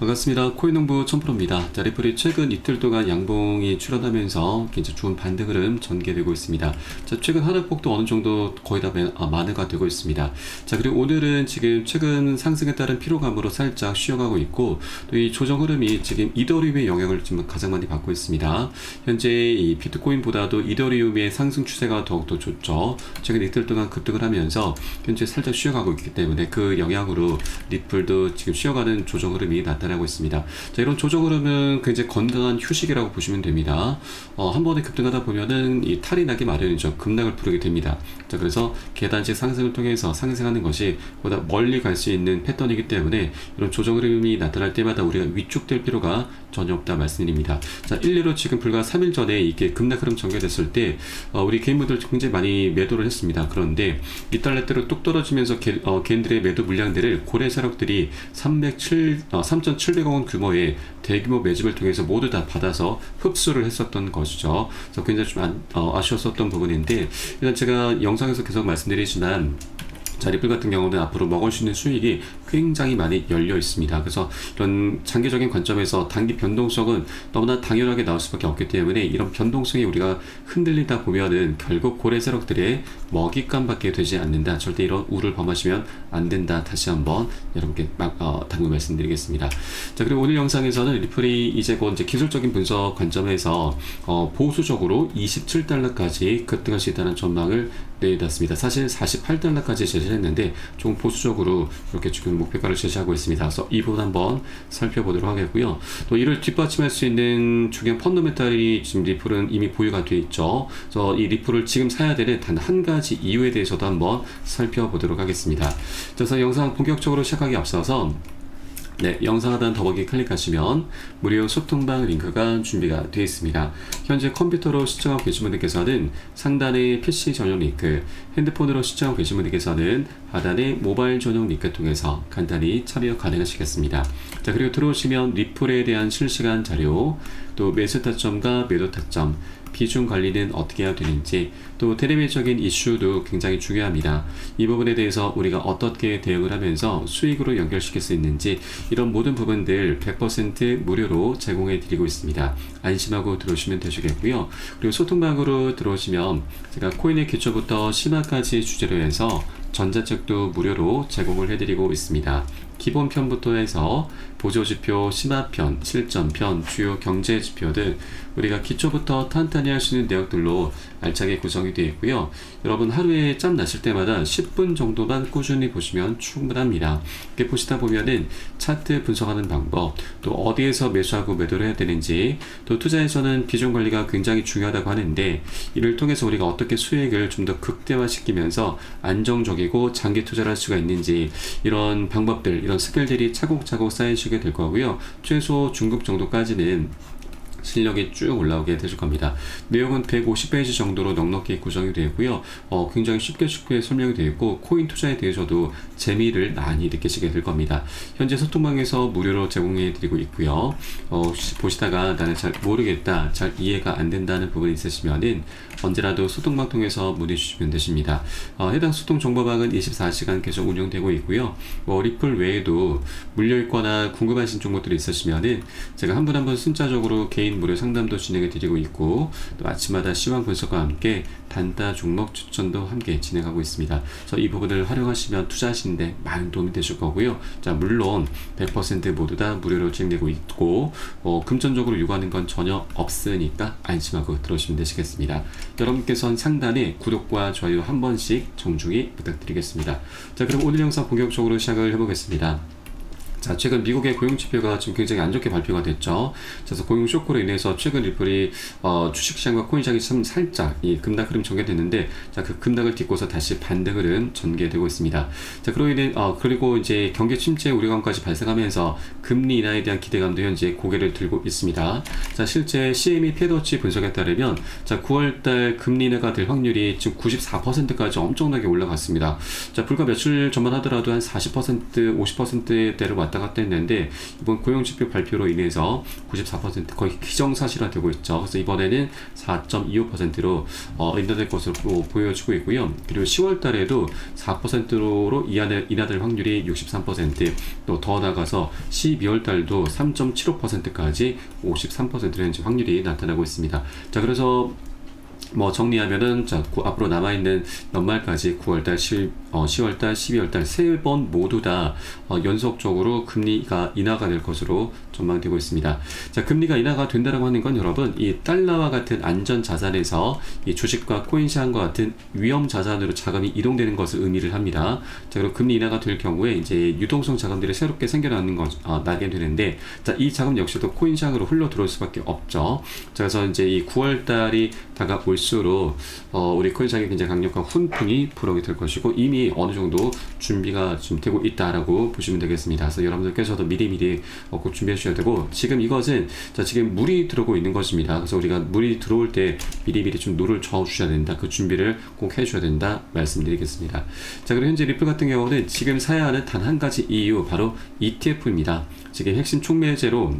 반갑습니다. 코인농부 천프로입니다. 자, 리플이 최근 이틀 동안 양봉이 출현하면서 굉장히 좋은 반등 흐름 전개되고 있습니다. 자, 최근 하락폭도 어느 정도 거의 다 매- 아, 만회가 되고 있습니다. 자, 그리고 오늘은 지금 최근 상승에 따른 피로감으로 살짝 쉬어가고 있고 또 이 조정 흐름이 지금 이더리움의 영향을 지금 가장 많이 받고 있습니다. 현재 이 비트코인보다도 이더리움의 상승 추세가 더욱더 좋죠. 최근 이틀 동안 급등을 하면서 현재 살짝 쉬어가고 있기 때문에 그 영향으로 리플도 지금 쉬어가는 조정 흐름이 나타나 고 있습니다. 자, 이런 조정 흐름은 굉장히 건강한 휴식이라고 보시면 됩니다. 어, 한 번에 급등하다 보면은 이 탈이 나기 마련이죠. 급락을 부르게 됩니다. 자, 그래서 계단식 상승을 통해서 상승하는 것이 보다 멀리 갈 수 있는 패턴이기 때문에 이런 조정 흐름이 나타날 때마다 우리가 위축될 필요가 전혀 없다 말씀드립니다. 자, 일례로 지금 불과 3일 전에 이게 급락 흐름 전개됐을 때 어, 우리 개인분들 굉장히 많이 매도를 했습니다. 그런데 이달렛대로 뚝 떨어지면서 개, 어, 개인들의 매도 물량들을 고래 세력들이 307, 어, 3,700억 원 규모의 대규모 매집을 통해서 모두 다 받아서 흡수를 했었던 것이죠. 그래서 굉장히 좀 안- 어, 아쉬웠었던 부분인데 일단 제가 영상에서 계속 말씀드리지만 자, 리플 같은 경우는 앞으로 먹을 수 있는 수익이 굉장히 많이 열려 있습니다. 그래서 이런 장기적인 관점에서 단기 변동성은 너무나 당연하게 나올 수밖에 없기 때문에 이런 변동성이 우리가 흔들리다 보면은 결국 고래 세력들의 먹잇감밖에 되지 않는다. 절대 이런 우를 범하시면 안 된다. 다시 한번 여러분께 막, 어, 당부 말씀드리겠습니다. 자, 그리고 오늘 영상에서는 리플이 이제 곧 이제 기술적인 분석 관점에서 어, 보수적으로 27달러까지 급등할 수 있다는 전망을 내놨습니다. 사실 48달러까지 제시를 했는데 좀 보수적으로 이렇게 지금 목표가를 제시하고 있습니다. 그래서 이 부분 한번 살펴보도록 하겠고요. 또 이를 뒷받침할 수 있는 중요한 펀더멘탈이 지금 리플은 이미 보유가 되어 있죠. 그래서 이 리플을 지금 사야 되는 단 한 가지 이유에 대해서도 한번 살펴보도록 하겠습니다. 그래서 영상 본격적으로 시작하기 앞서서 네, 영상 하단 더보기 클릭하시면 무료 소통방 링크가 준비가 되어 있습니다. 현재 컴퓨터로 시청하고 계신 분들께서는 상단의 PC 전용 링크, 핸드폰으로 시청하고 계신 분들께서는 하단의 모바일 전용 링크 통해서 간단히 참여 가능하시겠습니다. 자, 그리고 들어오시면 리플에 대한 실시간 자료, 또 매수 타점과 매도 타점, 비중 관리는 어떻게 해야 되는지 또 대내외적인 이슈도 굉장히 중요합니다. 이 부분에 대해서 우리가 어떻게 대응을 하면서 수익으로 연결시킬 수 있는지 이런 모든 부분들 100% 무료로 제공해 드리고 있습니다. 안심하고 들어오시면 되시겠고요. 그리고 소통방으로 들어오시면 제가 코인의 기초부터 심화까지 주제로 해서 전자책도 무료로 제공을 해드리고 있습니다. 기본편부터 해서 보조지표, 심화편, 실전편, 주요 경제지표 등 우리가 기초부터 탄탄히 할 수 있는 내역들로 알차게 구성이 되어 있고요. 여러분 하루에 짬 나실 때마다 10분 정도만 꾸준히 보시면 충분합니다. 이렇게 보시다 보면은 차트 분석하는 방법, 또 어디에서 매수하고 매도를 해야 되는지, 또 투자에서는 비중 관리가 굉장히 중요하다고 하는데 이를 통해서 우리가 어떻게 수익을 좀 더 극대화시키면서 안정적이고 장기 투자를 할 수가 있는지 이런 방법들, 이런 스킬들이 차곡차곡 쌓이시게 될 거고요. 최소 중급 정도까지는 실력이 쭉 올라오게 되실 겁니다. 내용은 150페이지 정도로 넉넉히 구성이 되어 있고요. 어, 굉장히 쉽게 쉽게 설명이 되어 있고 코인 투자에 대해서도 재미를 많이 느끼시게 될 겁니다. 현재 소통방에서 무료로 제공해 드리고 있고요. 어, 보시다가 나는 잘 모르겠다, 잘 이해가 안 된다는 부분이 있으시면은 언제라도 소통방 통해서 문의 주시면 되십니다. 어, 해당 소통 정보방은 24시간 계속 운영되고 있고요. 뭐 리플 외에도 물려 있거나 궁금하신 정보들이 있으시면은 제가 한 분 한 분 순차적으로 개인 무료 상담도 진행해 드리고 있고 또 아침마다 시황 분석과 함께 단타 종목 추천도 함께 진행하고 있습니다. 그래서 이 부분을 활용하시면 투자하시는데 많은 도움이 되실 거고요. 자 물론 100% 모두 다 무료로 진행되고 있고 어, 금전적으로 요구하는 건 전혀 없으니까 안심하고 들어오시면 되시겠습니다. 여러분께서는 상단에 구독과 좋아요 한 번씩 정중히 부탁드리겠습니다. 자 그럼 오늘 영상 본격적으로 시작을 해보겠습니다. 자, 최근 미국의 고용 지표가 지금 굉장히 안 좋게 발표가 됐죠. 그래서 고용 쇼크로 인해서 최근 리플이 어, 주식시장과 코인시장이 참 살짝 이 급락 흐름 전개됐는데, 자, 그 급락을 딛고서 다시 반등 흐름 전개되고 있습니다. 자, 그로 인해 어, 그리고 이제 경기 침체 우려감까지 발생하면서 금리 인하에 대한 기대감도 현재 고개를 들고 있습니다. 자, 실제 CME 패더치 분석에 따르면 자, 9월 달 금리 인하가 될 확률이 지금 94%까지 엄청나게 올라갔습니다. 자, 불과 며칠 전만 하더라도 한 40% 50%대를 왔 왔다 갔다 했는데 이번 고용지표 발표로 인해서 94% 거의 기정사실화 되고 있죠. 그래서 이번에는 4.25%로 어, 인하될 것으로 보여지고 있고요. 그리고 10월 달에도 4%로 인하, 인하될 확률이 63%또 더 나가서 12월 달도 3.75%까지 53%의 현재 확률이 나타나고 있습니다. 자, 그래서 뭐 정리하면은 자 구- 앞으로 남아 있는 연말까지 9월달, 10, 어, 10월달, 12월달 세 번 모두 다 어, 연속적으로 금리가 인하가 될 것으로 전망되고 있습니다. 자 금리가 인하가 된다라고 하는 건 여러분 이 달러와 같은 안전 자산에서 이 주식과 코인 시장과 같은 위험 자산으로 자금이 이동되는 것을 의미를 합니다. 자 그리고 금리 인하가 될 경우에 이제 유동성 자금들이 새롭게 생겨나는 것 어, 나게 되는데 자 이 자금 역시도 코인 시장으로 흘러 들어올 수밖에 없죠. 자 그래서 이제 이 9월 달이 다가올수록 어, 우리 코인 시장에 굉장히 강력한 훈풍이 불어오게 될 것이고 이미 어느 정도 준비가 좀 되고 있다라고 보시면 되겠습니다. 그래서 여러분들께서도 미리미리 어, 꼭 준비해 주셔야 되고 지금 이것은 자 지금 물이 들어오고 있는 것입니다. 그래서 우리가 물이 들어올 때 미리미리 좀 물을 저어 주셔야 된다. 그 준비를 꼭 해주셔야 된다 말씀드리겠습니다. 자 그리고 현재 리플 같은 경우는 지금 사야 하는 단 한 가지 이유 바로 ETF입니다. 지금 핵심 촉매제로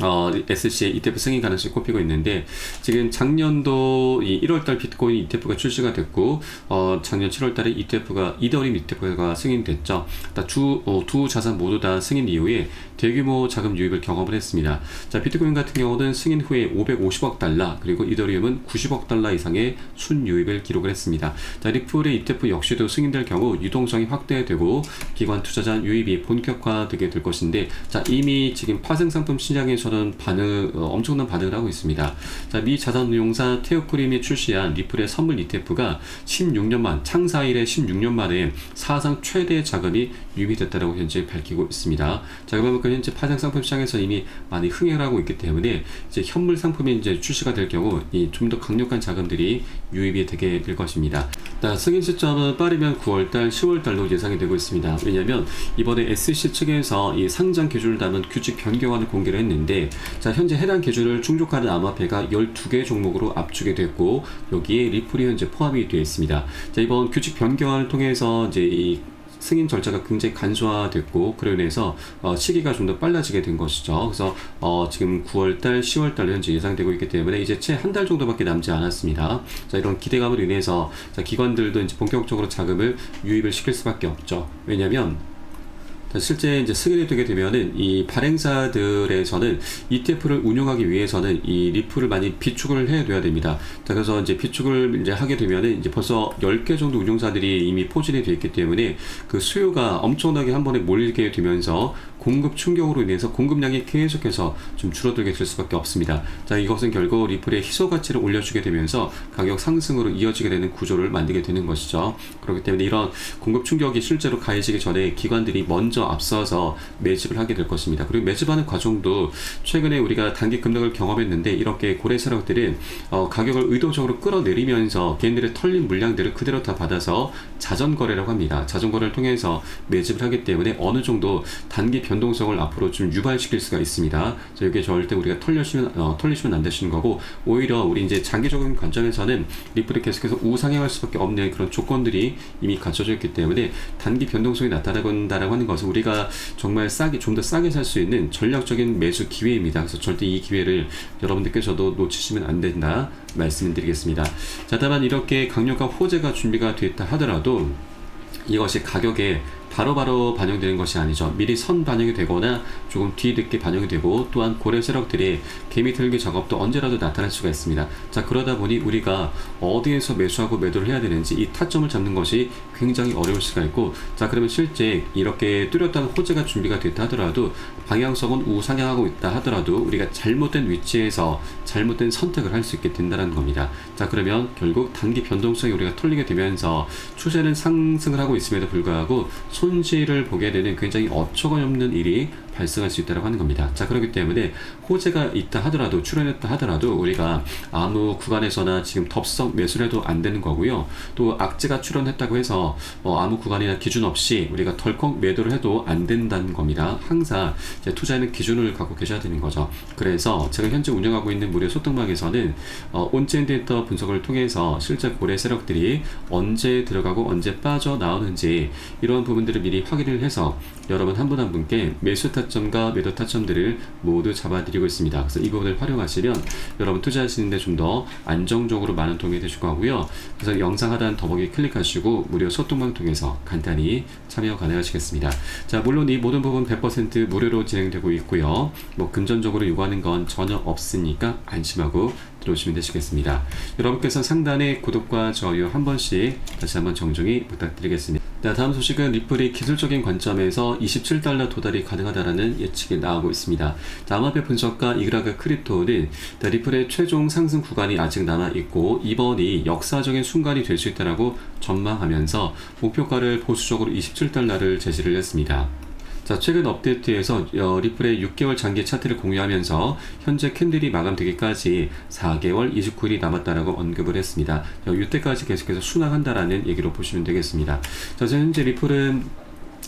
어, SC의 ETF 승인 가능성이 꼽히고 있는데 지금 작년도 이 1월달 비트코인 ETF가 출시가 됐고 어, 작년 7월달에 ETF가 이더리움 ETF가 승인됐죠. 다 두, 어, 두 자산 모두 다 승인 이후에 대규모 자금 유입을 경험을 했습니다. 자 비트코인 같은 경우는 승인 후에 550억 달러 그리고 이더리움은 90억 달러 이상의 순 유입을 기록을 했습니다. 자 리플의 ETF 역시도 승인될 경우 유동성이 확대되고 기관 투자자 유입이 본격화되게 될 것인데 자 이미 지금 파생 상품 시장에 서는 반응 어, 엄청난 반응을 하고 있습니다. 자 미 자산운용사 테오크림이 출시한 리플의 선물 ETF가 16년 만 창사 이래 16년 만에 사상 최대 자금이 유입이 됐다고 현재 밝히고 있습니다. 자 그만큼 현재 파생 상품 시장에서 이미 많이 흥행을 하고 있기 때문에 이제 현물 상품이 이제 출시가 될 경우 이좀더 강력한 자금들이 유입이 되게 될 것입니다. 자, 승인 시점은 빠르면 9월달, 10월달로 예상이 되고 있습니다. 왜냐하면 이번에 SC 측에서 이 상장 기준을 담은 규칙 변경안을 공개를 했는데 자 현재 해당 기준을 충족하는 암호화폐가 12개 종목으로 압축이 됐고 여기에 리플이 현재 포함이 되어 있습니다. 자 이번 규칙 변경안을 통해서 이제 이 승인 절차가 굉장히 간소화됐고 그로 인해서 어, 시기가 좀 더 빨라지게 된 것이죠. 그래서 어, 지금 9월달, 10월달 현재 예상되고 있기 때문에 이제 채 한 달 정도밖에 남지 않았습니다. 자 이런 기대감으로 인해서 자, 기관들도 이제 본격적으로 자금을 유입을 시킬 수밖에 없죠. 왜냐하면 자, 실제 이제 승인이 되게 되면은 이 발행사들에서는 ETF를 운용하기 위해서는 이 리플을 많이 비축을 해둬야 됩니다. 자, 그래서 이제 비축을 이제 하게 되면은 이제 벌써 10개 정도 운용사들이 이미 포진이 되어 있기 때문에 그 수요가 엄청나게 한 번에 몰리게 되면서 공급 충격으로 인해서 공급량이 계속해서 좀 줄어들게 될 수밖에 없습니다. 자, 이것은 결국 리플의 희소 가치를 올려주게 되면서 가격 상승으로 이어지게 되는 구조를 만들게 되는 것이죠. 그렇기 때문에 이런 공급 충격이 실제로 가해지기 전에 기관들이 먼저 앞서서 매집을 하게 될 것입니다. 그리고 매집하는 과정도 최근에 우리가 단기 급락을 경험했는데 이렇게 고래 세력들은 어, 가격을 의도적으로 끌어내리면서 개인들의 털린 물량들을 그대로 다 받아서 자전 거래라고 합니다. 자전 거래를 통해서 매집을 하기 때문에 어느 정도 단기 변 동성을 앞으로 좀 유발시킬 수가 있습니다. 자, 이게 절대 우리가 털려시면 어, 털리시면 안 되시는 거고 오히려 우리 이제 장기적인 관점에서는 리플이 계속해서 우상향할 수밖에 없는 그런 조건들이 이미 갖춰져 있기 때문에 단기 변동성이 나타나건다라고 하는 것은 우리가 정말 싸게 좀 더 싸게 살 수 있는 전략적인 매수 기회입니다. 그래서 절대 이 기회를 여러분들께서도 놓치시면 안 된다 말씀드리겠습니다. 자, 다만 이렇게 강력한 호재가 준비가 됐다 하더라도 이것이 가격에 바로 바로 반영되는 것이 아니죠. 미리 선 반영이 되거나 조금 뒤늦게 반영이 되고 또한 고래 세력들이 개미 틀기 작업도 언제라도 나타날 수가 있습니다. 자 그러다 보니 우리가 어디에서 매수하고 매도를 해야 되는지 이 타점을 잡는 것이 굉장히 어려울 수가 있고 자 그러면 실제 이렇게 뚜렷한 호재가 준비가 됐다 하더라도 방향성은 우상향하고 있다 하더라도 우리가 잘못된 위치에서 잘못된 선택을 할 수 있게 된다는 겁니다. 자 그러면 결국 단기 변동성이 우리가 털리게 되면서 추세는 상승을 하고 있음에도 불구하고 손실을 보게 되는 굉장히 어처구니 없는 일이 발생할 수 있다고 하는 겁니다. 자, 그렇기 때문에 호재가 있다 하더라도 출현했다 하더라도 우리가 아무 구간에서나 지금 덥석 매수를 해도 안 되는 거고요. 또 악재가 출현했다고 해서 뭐 아무 구간이나 기준 없이 우리가 덜컥 매도를 해도 안 된다는 겁니다. 항상 투자에는 기준을 갖고 계셔야 되는 거죠. 그래서 제가 현재 운영하고 있는 무료 소통방에서는 어, 온체인 데이터 분석을 통해서 실제 고래 세력들이 언제 들어가고 언제 빠져 나오는지 이러한 부분들 을 미리 확인을 해서 여러분 한 분 한 분께 매수 타점과 매도 타점들을 모두 잡아드리고 있습니다. 그래서 이 부분을 활용하시면 여러분 투자하시는데 좀 더 안정적으로 많은 도움이 되실 거고요. 그래서 영상 하단 더보기 클릭하시고 무료 소통방 통해서 간단히 참여 가능하시겠습니다. 자, 물론 이 모든 부분 100% 무료로 진행되고 있고요. 뭐 금전적으로 요구하는 건 전혀 없으니까 안심하고 들어오시면 되시겠습니다. 여러분께서 상단에 구독과 좋아요 한 번씩 다시 한번 정중히 부탁드리겠습니다. 자, 다음 소식은 리플이 기술적인 관점에서 27달러 도달이 가능하다라는 예측이 나오고 있습니다. 자, 암호화폐 분석가 이그라가 크립토는 자, 리플의 최종 상승 구간이 아직 남아 있고 이번이 역사적인 순간이 될 수 있다라고 전망하면서 목표가를 보수적으로 27달러를 제시를 했습니다. 자, 최근 업데이트에서 어, 리플의 6개월 장기 차트를 공유하면서 현재 캔들이 마감되기까지 4개월 29일이 남았다라고 언급을 했습니다. 어, 이때까지 계속해서 순항한다라는 얘기로 보시면 되겠습니다. 자, 현재 리플은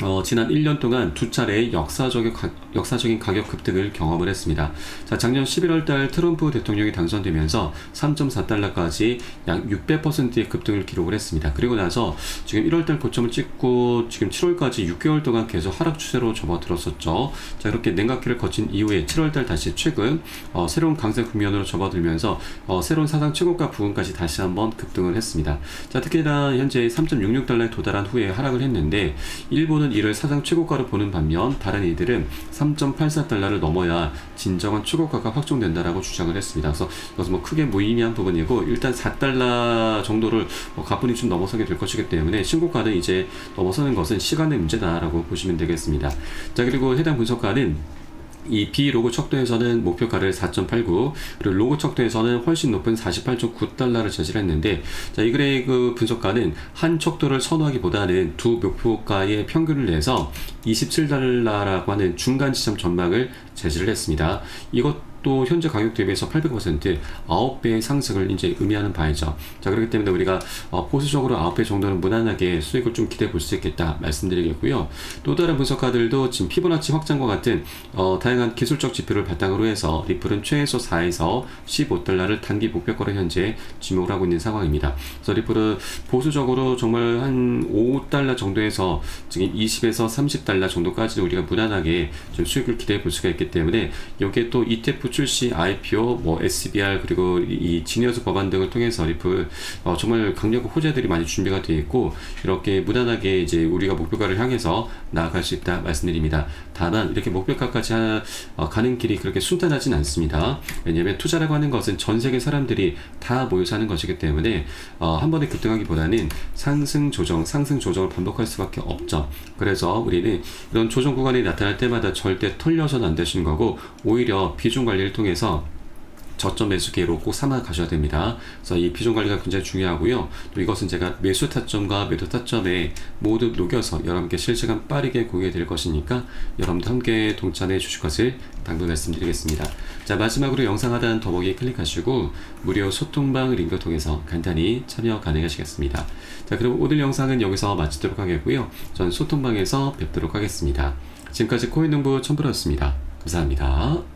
어, 지난 1년 동안 두 차례 역사적인, 가, 역사적인 가격 급등을 경험을 했습니다. 자, 작년 11월 달 트럼프 대통령이 당선되면서 3.4달러까지 약 600%의 급등을 기록을 했습니다. 그리고 나서 지금 1월 달 고점을 찍고 지금 7월까지 6개월 동안 계속 하락 추세로 접어들었었죠. 자, 이렇게 냉각기를 거친 이후에 7월 달 다시 최근 어, 새로운 강세 국면으로 접어들면서 어, 새로운 사상 최고가 부근까지 다시 한번 급등을 했습니다. 자, 특히나 현재 3.66달러에 도달한 후에 하락을 했는데 일본 은 이를 사상 최고가로 보는 반면 다른 이들은 3.84달러를 넘어야 진정한 최고가가 확정된다라고 주장을 했습니다. 그래서 이것은 뭐 크게 무의미한 부분이고 일단 4달러 정도를 뭐 가뿐히 좀 넘어서게 될 것이기 때문에 신고가는 이제 넘어서는 것은 시간의 문제다라고 보시면 되겠습니다. 자 그리고 해당 분석가는 이 비로고 척도에서는 목표가를 4.89 그리고 로고 척도에서는 훨씬 높은 48.9달러를 제시했는데 자, 이 그레이그 분석가는 한 척도를 선호하기보다는 두 목표가의 평균을 내서 27달러라고 하는 중간 지점 전망을 제시를 했습니다. 이것 또 현재 가격 대비해서 800% 9배의 상승을 이제 의미하는 바이죠. 자, 그렇기 때문에 우리가 어, 보수적으로 9배 정도는 무난하게 수익을 좀 기대해 볼 수 있겠다 말씀드리겠고요. 또 다른 분석가들도 지금 피보나치 확장과 같은 어, 다양한 기술적 지표를 바탕으로 해서 리플은 최소 4에서 15달러를 단기 목표가로 현재 지목을 하고 있는 상황입니다. 그래서 리플은 보수적으로 정말 한 5달러 정도에서 지금 20에서 30달러 정도까지 우리가 무난하게 좀 수익을 기대해 볼 수가 있기 때문에 여기에 또 ETF 출 시 IPO, 뭐 SBR 그리고 이 지니어스 법안 등을 통해서 리플 어, 정말 강력한 호재들이 많이 준비가 되어 있고 이렇게 무난하게 이제 우리가 목표가를 향해서 나아갈 수 있다 말씀드립니다. 다만 이렇게 목표가까지 하, 어, 가는 길이 그렇게 순탄하진 않습니다. 왜냐하면 투자라고 하는 것은 전 세계 사람들이 다 모여서 하는 것이기 때문에 어, 한 번에 급등하기보다는 상승 조정, 상승 조정을 반복할 수밖에 없죠. 그래서 우리는 이런 조정 구간이 나타날 때마다 절대 털려서는 안 되시는 거고 오히려 비중 관리 를 통해서 저점 매수 기회로 꼭 삼아 가셔야 됩니다. 그래서 이 비중 관리가 굉장히 중요하고요. 또 이것은 제가 매수 타점과 매도 타점에 모두 녹여서 여러분께 실시간 빠르게 공유해 드릴 것이니까 여러분도 함께 동참해 주실 것을 당부 말씀드리겠습니다. 자, 마지막으로 영상 하단 더보기 클릭하시고 무료 소통방 링크 통해서 간단히 참여 가능하시겠습니다. 자, 그럼 오늘 영상은 여기서 마치도록 하겠고요. 전 소통방에서 뵙도록 하겠습니다. 지금까지 코인농부 첨부였습니다. 감사합니다.